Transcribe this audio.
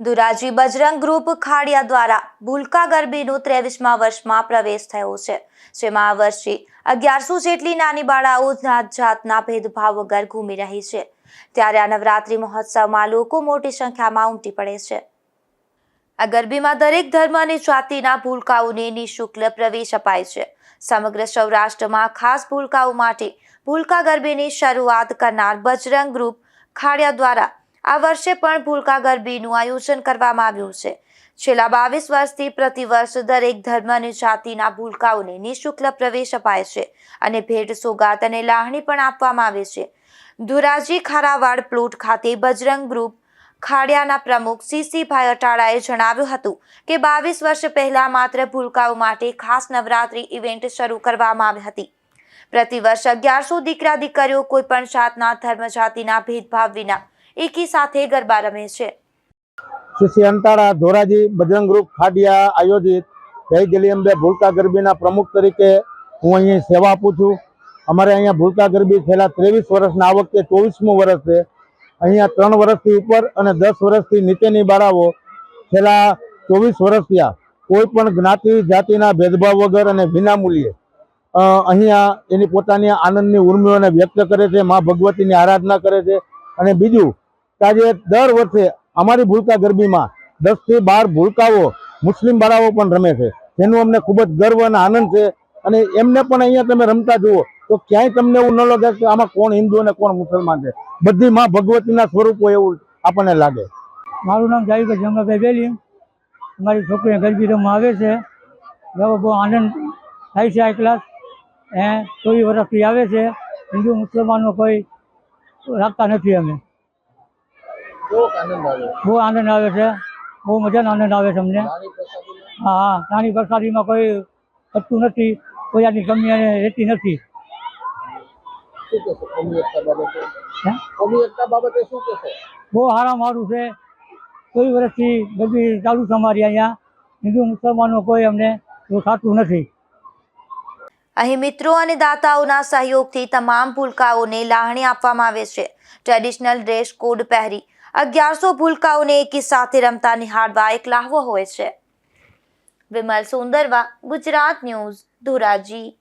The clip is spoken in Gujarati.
ધોરાજી બજરંગ ગ્રુપ ખાડિયા દ્વારા ભૂલકા ગરબીનું ત્રેવીસમા વર્ષમાં પ્રવેશ થયો છે, જેમાં આ વર્ષે અગિયારસો જેટલી નાની બાળાઓ જાત જાતના ભેદભાવ વગર ઘૂમી રહી છે. ત્યારે આ નવરાત્રિ મહોત્સવમાં લોકો મોટી સંખ્યામાં ઉમટી પડે છે. આ ગરબીમાં દરેક ધર્મ અને જાતિના ભૂલકાઓને નિઃશુલ્ક પ્રવેશ અપાય છે. સમગ્ર સૌરાષ્ટ્રમાં ખાસ ભૂલકાઓ માટે ભૂલકા ગરબીની શરૂઆત કરનાર બજરંગ ગ્રુપ ખાડિયા દ્વારા આ વર્ષે પણ ભૂલકા ગરબીનું આયોજન કરવામાં આવ્યું છે. છેલ્લા બાવીસ વર્ષથી પ્રતિવર્ષ દરેક ધર્મ અને જાતિના ભૂલકાઓને નિઃશુલ્ક પ્રવેશ અપાય છે અને ભેટ, સોગાત અને લાહણી પણ આપવામાં આવે છે. ધુરાજી ખારાવાડ પ્લોટ ખાતે બજરંગ ગ્રુપ ખાડિયાના પ્રમુખ સીસીભાઈ અટાળાએ જણાવ્યું હતું કે બાવીસ વર્ષ પહેલા માત્ર ભૂલકાઓ માટે ખાસ નવરાત્રી ઇવેન્ટ શરૂ કરવામાં આવી હતી. પ્રતિવર્ષ અગિયારસો દીકરા દીકરીઓ કોઈ પણ જાતના ધર્મ, જાતિના ભેદભાવ વિના એકી સાથે ગરબા રમે છે. શ્રી અંતાળા ધોરાજી બજરંગ ગ્રુપ ખાડિયા આયોજિત જય ગેલી ભૂલકા ગરબીના પ્રમુખ તરીકે હું અહીં સેવા આપું છું. અમારે અહીંયા ભૂલકા ગરબી છેલ્લા ત્રેવીસ વર્ષના આ વખતે ચોવીસમું વર્ષ છે. અહીંયા ત્રણ વર્ષથી ઉપર અને દસ વર્ષથી નીચેની બાળાઓ છેલ્લા ચોવીસ વર્ષ થયા. કોઈ પણ જ્ઞાતિ, જાતિના ભેદભાવ વગર અને વિનામૂલ્યે અહીંયા એની પોતાની આનંદની ઉર્મિઓને વ્યક્ત કરે છે, મા ભગવતીની આરાધના કરે છે. અને બીજું કે આજે દર વર્ષે અમારી ભૂલકા ગરબીમાં દસથી બાર ભૂલકાઓ મુસ્લિમ બાળાઓ પણ રમે છે. જેનું અમને ખૂબ જ ગર્વ અને આનંદ છે. અને એમને પણ અહીંયા તમે રમતા જુઓ, તો ક્યાંય તમને એવું ન લાગે કે આમાં કોણ હિન્દુ અને કોણ મુસલમાન છે. બધી માં ભગવતીના સ્વરૂપો એવું આપણને લાગે. મારું નામ જાવીભાઈ જંગાભાઈ બેલી મારી છોકરીને ગરબી રમવા આવે છે. એવો બહુ આનંદ થાય છે આ ક્લાસ એ ચોવીસ વર્ષથી આવે છે. હિન્દુ મુસલમાનનો કોઈ રાખતા નથી અમે. બહુ આનંદ આવે છે. બહુ મજાનો આનંદ આવે છે અમને. હા હા. નાની પ્રસાદીમાં કોઈ થતું નથી. કોઈ આની કમી અને રહેતી નથી. બહુ સારા મારું છે. કોઈ વર્ષથી બધી ચાલુ છે અમારી અહીંયા. હિન્દુ મુસલમાનો કોઈ અમને થતું નથી. અહીં મિત્રો અને દાતાઓના સહયોગથી તમામ ભૂલકાઓને લાહણી આપવામાં આવે છે. ટ્રેડિશનલ ડ્રેસ કોડ પહેરી અગિયારસો ભૂલકાઓને એકી સાથે રમતા નિહાળવા એક લાહવો હોય છે. વિમલ સુંદરવા, ગુજરાત ન્યૂઝ, ધોરાજી.